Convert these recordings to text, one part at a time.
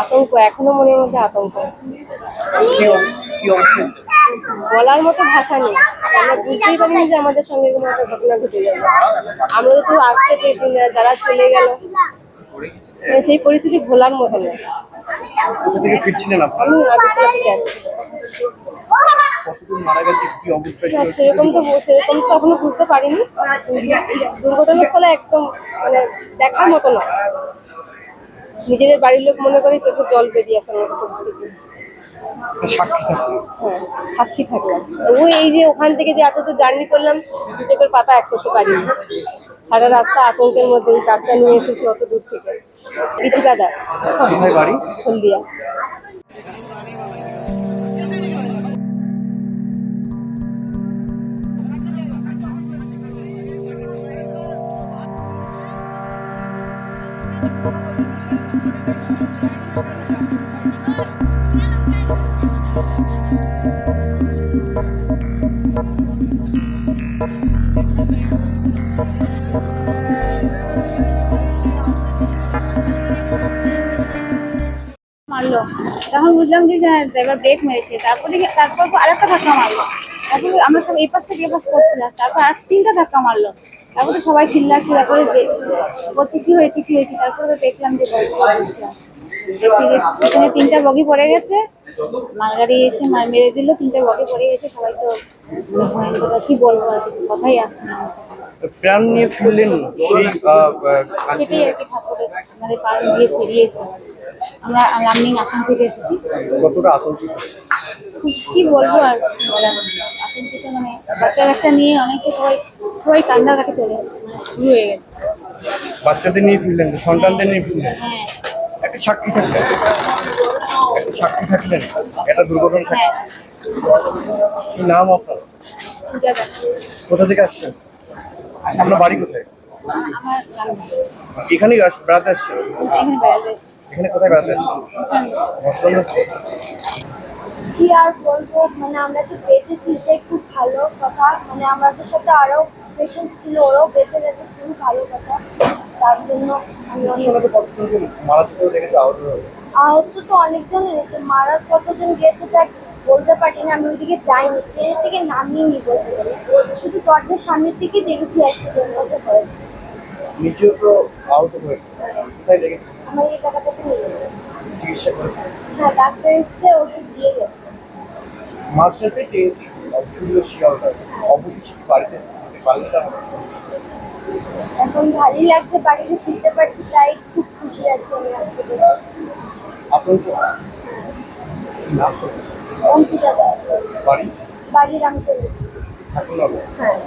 আতঙ্ক এখনও মনের মধ্যে আতঙ্ক? বলার মতো ভাষা নেই। আমরা বুঝতেই পারিনি যে আমাদের সঙ্গে কোনো একটা ঘটনা ঘটে যাবে। আমরা তো আসতে পেয়েছি না যারা চলে গেল। মানে সেই পরিস্থিতি ভোলার মতো না কোথা থেকে ফিরছিলেন আমি আগরতলা থেকে আসছি। না সেরকম তো সেরকম তো এখনও বুঝতে পারিনি। দুর্ঘটনাস্থলে একদম মানে দেখার মতো না নিজেদের বাড়ির লোক মনে করে চোখে জল বেরিয়ে আসার মতো পরিস্থিতি সাক্ষী হ্যাঁ সাক্ষী থাকলাম ওই এই যে ওখান থেকে যে এত দূর জার্নি করলাম চোখের পাতা এক করতে পারিনি। সারা রাস্তা আতঙ্কের মধ্যে এই বাচ্চা নিয়ে এসেছি অত দূর থেকে। ইচিকা দাস হলদিয়া। মারলো। তখন বুঝলাম যে ড্রাইভার ব্রেক মেরেছে। তারপরে কি- তারপর আরেকটা ধাক্কা মারলো। তারপরে আমরা সব এই পাশ থেকে এ পাশ করছিলাম। তারপর আর তিনটা ধাক্কা মারলো। তারপর তো সবাই চিল্লাচ্ছে তারপরে বে- বলছে কি হয়েছে কি হয়েছে? তারপরে তো দেখলাম যে। পিছনে তিনটা বগি পড়ে গেছে মালগাড়ি এসে মার মেরে দিল তিনটা বগি পড়ে গেছে সবাই তো কি বলব আর কথাই আসছে না। প্রাণ নিয়ে ফিরলেন সেটাই আর কি ঠাকুরের আমাদের পাড় দিয়ে ফিরিয়েছে। আমরা লামনিং আসাম থেকে এসেছি। কতটা আতঙ্কিত? কি বলব আর বলার। আতঙ্কিত মানে বাচ্চা কাচ্চা নিয়ে অনেকে সবাই সবাই কান্নাকাটি চলে শুরু হয়ে গেছে। বাচ্চাদের নিয়ে ফিরলেন সন্তানদের নিয়ে ফিরলেন? হ্যাঁ। একটা সাক্ষী থাকলেন? একটা সাক্ষী থাকলেন? একটা দুর্ঘটনা সাক্ষী হ্যাঁ। কি নাম আপনার? কোথা থেকে আসছেন? আপনার বাড়ি কোথায়? এখানেই আস- বেড়াতে আসছেন? এখানে কোথায় বেড়াতে আসছেন? কি আর বলব মানে আমরা যে বেঁচেছি এটাই খুব ভালো কথা। মানে আমাদের সাথে আরও পেশেন্ট ছিল ওরাও বেঁচে গেছে খুবই ভালো কথা। তার জন্য আহত তো অনেকজন হয়েছে। মারা কতজন গেছে তা বলতে পারি না আমি ওইদিকে যাইনি ট্রেনের থেকে নামিনি বলতে গেলে শুধু দরজার সামনের থেকেই দেখেছি অ্যাক্সিডেন্ট হচ্ছে হয়েছে। নিচেও তো আহত হয়েছে। কোথায় লেগেছে আমার এই জায়গাটাতে নিয়ে গেছে। চিকিৎসা করেছে? হ্যাঁ ডাক্তার এসছে ওষুধ দিয়ে গেছে। মাঝরাতে ট্রেনটি শিয়ালদা। অবশেষে বাড়িতে না এখন ভালোই লাগছে বাড়িতে ফিরতে পারছি তাই খুব খুশি আছি আমি আজকে আপনার তো নাম? তো? অঙ্কিতা দাস। বাড়ি? বাড়ি রামচন্দ্র। হ্যাঁ।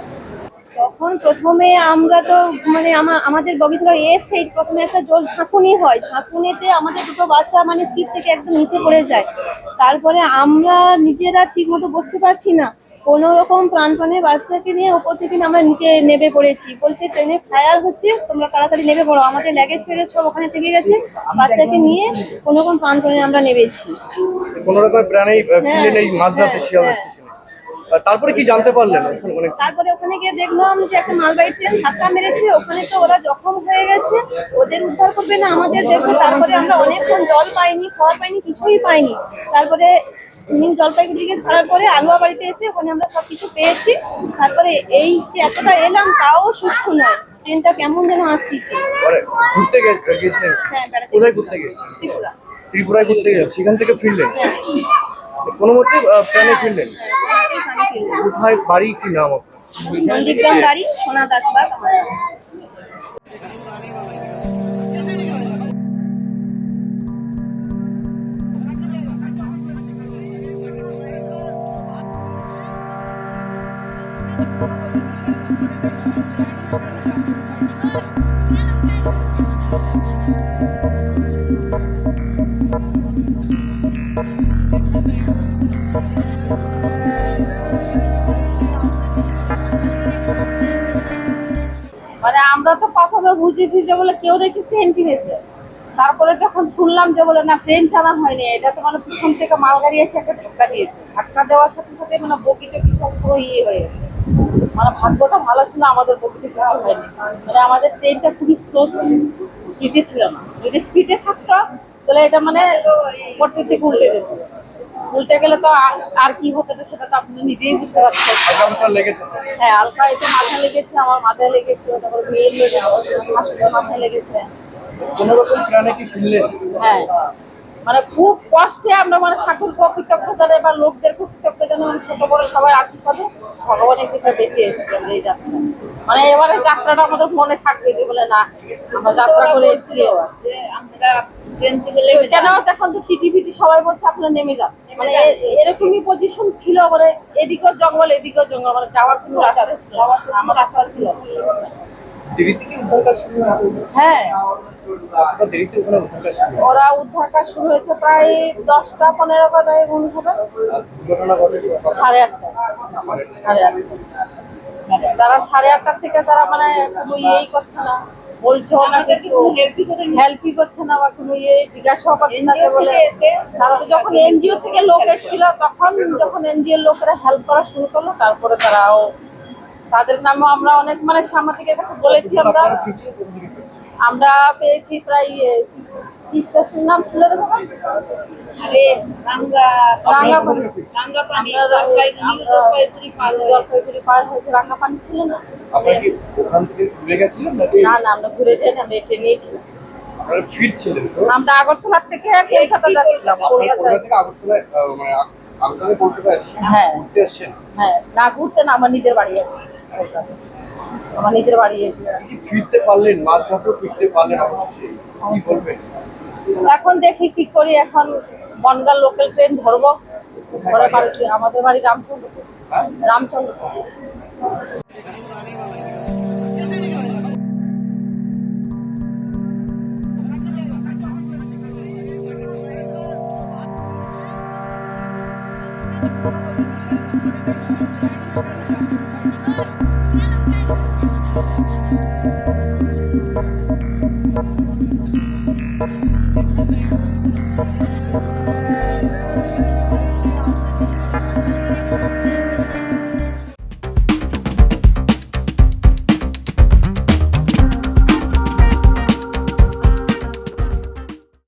তখন প্রথমে আমরা তো মানে আমা- আমাদের বগি ছিল এ সেই প্রথমে একটা জল ঝাঁকুনি হয়। ঝাঁকুনিতে আমাদের দুটো বাচ্চা মানে সিট থেকে একদম নিচে পড়ে যায়। তারপরে আমরা নিজেরা ঠিক মতো বসতে পারছি না। কোনো রকম প্রাণপণে বাচ্চাকে নিয়ে ওপর থেকে আমরা নিচে নেমে পড়েছি। বলছে ট্রেনে ফায়ার হচ্ছে তোমরা তাড়াতাড়ি নেমে পড়ো। আমাদের ল্যাগেজ ফেগেজ সব ওখানে থেকে গেছে। বাচ্চাকে নিয়ে কোনো রকম প্রাণপণে আমরা নেমেছি। কোন রকম প্রাণেই হ্যাঁ, হ্যাঁ। আহ, তারপরে কি জানতে পারলেন? তারপরে ওখানে গিয়ে দেখলাম যে একটা মালবাহী ট্রেন ধাক্কা মেরেছে। ওখানে তো ওরা জখম হয়ে গেছে। ওদের উদ্ধার করবে না আমাদের দেখবে তারপরে আমরা অনেকক্ষণ জল পাইনি খাবার পাইনি কিছুই পাইনি। তারপরে নিউ জলপাইগুড়ি দিকে ছাড়ার পরে আলুয়া বাড়িতে এসে ওখানে আমরা সব কিছু পেয়েছি। তারপরে এই যে এতটা এলাম তাও সুস্থ নয়। ট্রেনটা কেমন যেন আসতেছে। ঘুরতে হ্যাঁ কোথায় ঘুরতে ত্রিপুরা। ত্রিপুরায় ঘুরতে গিয়েছিলেন সেখান থেকে ফিরলেন? কোনো মতে প্রাণে ফিরলেন? কোথায় বাড়ি কি নাম আপনার? নন্দীগ্রাম বাড়ি সোনা দাসবাগ আমার মানে আমরা তো প্রথমে বুঝেছি যে বলে কেউ নাকি ট্রেন কিনেছে। তারপরে যখন শুনলাম যে বলে না ট্রেন চালানো হয়নি এটা তো মানে পিছন থেকে মালগাড়ি এসে একটা ধাক্কা দিয়েছে। ধাক্কা দেওয়ার সাথে সাথে মানে বগিটা পিছন পুরো ইয়ে হয়ে গেছে। মানে ভাগ্যটা ভালো ছিল আমাদের বগিতে কিছু হয়নি। মানে আমাদের ট্রেনটা খুবই স্লো ছিল স্পিডে ছিল না। যদি স্পিডে থাকতো তাহলে এটা মানে পট্টি থেকে উল্টে যেত। উল্টে গেলে তো আর- কি হতে তো সেটা তো আপনি নিজেই বুঝতে পারছেন। হ্যাঁ হালকা এটা মাথায় লেগেছে আমার মাথায় লেগেছে তারপর মেয়ে লেগেছে মাথায় লেগেছে। কোনো রকম প্রাণে কি ফিরলেন হ্যাঁ। মানে খুব কষ্টে আমরা মানে ঠাকুরকে কৃতজ্ঞ জানাই বা লোকদের খুব কৃতজ্ঞ জানাই মানে ছোট বড় সবাই আশীর্বাদে ভগবানের কৃপা বেঁচে এসেছি আমরা এই যাত্রা। মানে এবারে যাত্রাটা আমাদের মনে থাকবে যে বলে না আমরা যাত্রা করে এসেছি। এবার কেন এখন তো টিটি ফিটি সবাই বলছে আপনারা নেমে যান। মানে এরকমই পজিশন ছিল মানে এদিকেও জঙ্গল এদিকেও জঙ্গল। মানে যাওয়ার কোনো রাস্তা ছিল। আমার রাস্তা ছিল হ্যাঁ? ওরা উদ্ধার কাজ শুরু হয়েছে। প্রায় দশটা পনেরো হবে। দুর্ঘটনা ঘটে সাড়ে আটটা। সাড়ে আটটা। তারা সাড়ে আটটার থেকে তারা মানে কোনো ইয়েই করছে না। বলছে না কিছু। হেল্পই করছে না বা কোনো ইয়ে জিজ্ঞাসাও করছে না বলে তারপরে যখন এনজিও থেকে লোক এসেছিল তখন যখন এনজিও লোকেরা হেল্প করা শুরু করল তারপরে তারাও তাদের নামও আমরা অনেক মানে সাংবাদিকের কাছে বলেছি আমরা। আমরা পেয়েছি প্রায় কি স্টেশন ছিল জলপাইগুড়ি পার হয়েছে রাঙ্গাপানি ছিল না। আপনারা কি ওখান থেকে ঘুরে গেছিলেন নাকি? না না আমরা ঘুরে যাই আমরা ছিলাম আমরা আগরতলা থেকে কলকাতা যাচ্ছিলাম। হ্যাঁ। হ্যাঁ না ঘুরতে না আমার নিজের বাড়ি আছে। আমার নিজের বাড়ি ফিরতে পারলেন? মাছ ধরতেও ফিরতে পারলেন অবশ্যই কি বলবেন? এখন দেখি কি করি এখন বনগাঁ লোকাল ট্রেন ধরবো। আমাদের বাড়ি রামচন্দ্র হ্যাঁ? রামচন্দ্র